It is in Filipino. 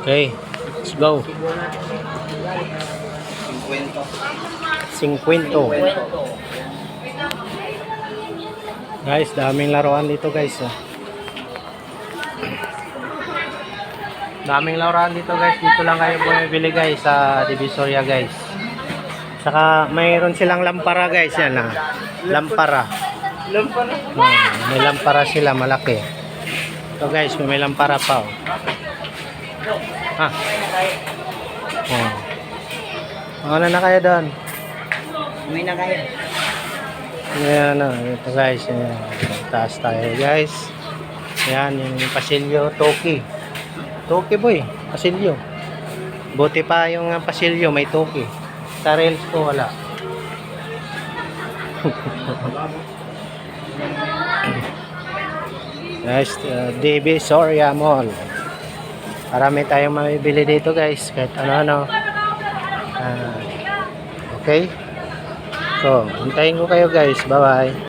Okay, let's go. 50. Guys, daming laruan dito guys. Ah. Daming laruan dito guys. Dito lang kayo bumibili guys sa Divisoria guys. Saka mayroon silang lampara guys. Yan ah. Lampara. Lampara. Hmm, may lampara sila malaki. So guys, may lampara pa oh. Ha. Oh. Ano na kayo doon? May na kayo. Ayan na, ito guys. Ayan. Taas tayo guys. Ayan, yung pasilyo, Toki. Toki boy, pasilyo. Buti pa yung uh, pasilyo, may Toki. Sa rails ko wala. guys, uh, DB Soria Mall. Marami tayong mamibili dito guys, kahit ano-ano. Ah, okay? So, hintayin ko kayo guys. Bye-bye.